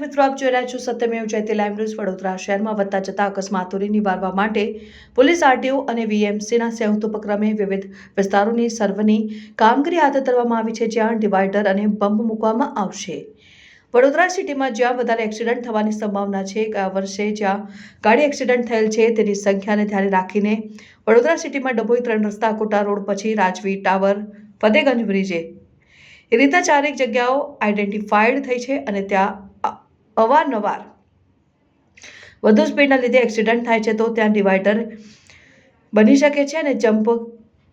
મિત્રો, આપ જોઈ રહ્યા છો સત્યમેવ જયતે લાઈવ ન્યૂઝ વડોદરા શહેરમાં વધતા જતા અકસ્માતોને નિવારવા માટે પોલીસ આરટીઓ અને વીએમસીના સંયુક્ત ઉપક્રમે વિવિધ વિસ્તારોની સર્વની કામગીરી હાથ ધરવામાં આવી છે, જ્યાં ડિવાઈડર અને બમ્પ મૂકવામાં આવશે. વડોદરા સિટીમાં જ્યાં વધારે એક્સિડન્ટ થવાની સંભાવના છે, ગયા વર્ષે જ્યાં ગાડી એક્સિડન્ટ થયેલ છે, તેની સંખ્યાને ધ્યાને રાખીને વડોદરા સિટીમાં ડભોઈ ત્રણ રસ્તા, કોટા રોડ પછી રાજવી ટાવર, ફતેગંજ બ્રિજે. એ રીતે ચારેક જગ્યાઓ આઈડેન્ટિફાઈડ થઈ છે અને ત્યાં અવારનવાર. વધુ સ્પીડના લીધે એક્સિડન્ટ થાય છે તો ત્યાં ડિવાઈડર બની શકે છે અને જમ્પ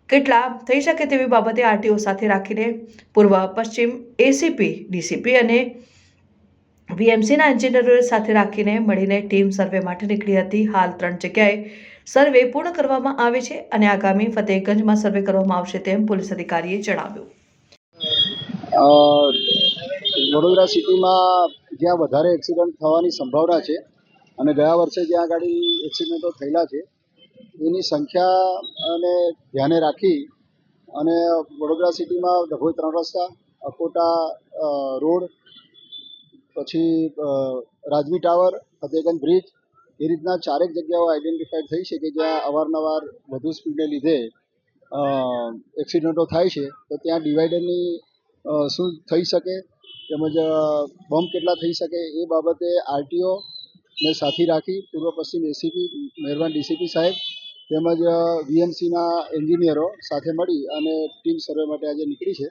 કેટલા થઈ શકે તેવી બાબતે આરટીઓ સાથે રાખીને પૂર્વ, પશ્ચિમ, એસીપી, ડીસીપી અને વીએમસીના એન્જિનિયરો સાથે રાખીને મળીને ટીમ સર્વે માટે નીકળી હતી. હાલ ત્રણ જગ્યાએ સર્વે પૂર્ણ કરવામાં આવે છે અને આગામી ફતેહગંજમાં સર્વે કરવામાં આવશે તેમ પોલીસ અધિકારીએ જણાવ્યું. વડોદરા સિટીમાં જ્યાં વધારે એક્સિડન્ટ થવાની સંભાવના છે અને ગયા વર્ષે જ્યાં આગળ એક્સિડન્ટો થયેલા છે, એની સંખ્યા અને ધ્યાને રાખી અને વડોદરા સિટીમાં ડભોઈ ત્રણ રસ્તા, અકોટા રોડ, પછી રાજવી ટાવર ફતેગંજ બ્રિજ, એ રીતના ચારેક જગ્યાઓ આઈડેન્ટિફાઈડ થઈ છે કે જ્યાં અવારનવાર વધુ સ્પીડને લીધે એક્સિડન્ટો થાય છે, તો ત્યાં ડિવાઈડરની શું થઈ શકે તેમજ બમ્પ કેટલા થઈ શકે એ બાબતે આરટીઓ ને સાથી રાખી પૂર્વ પશ્ચિમ એસીપી મહેરબાન ડીસીપી સાહેબ તેમજ વીએમસીના એન્જિનિયરો સાથે મળી અને ટીમ સર્વે માટે આજે નીકળી છે.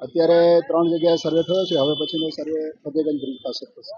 અત્યારે ત્રણ જગ્યાએ સર્વે થયો છે. હવે પછીનો સર્વે ફતેગંજ બ્રિજ પાસે થશે.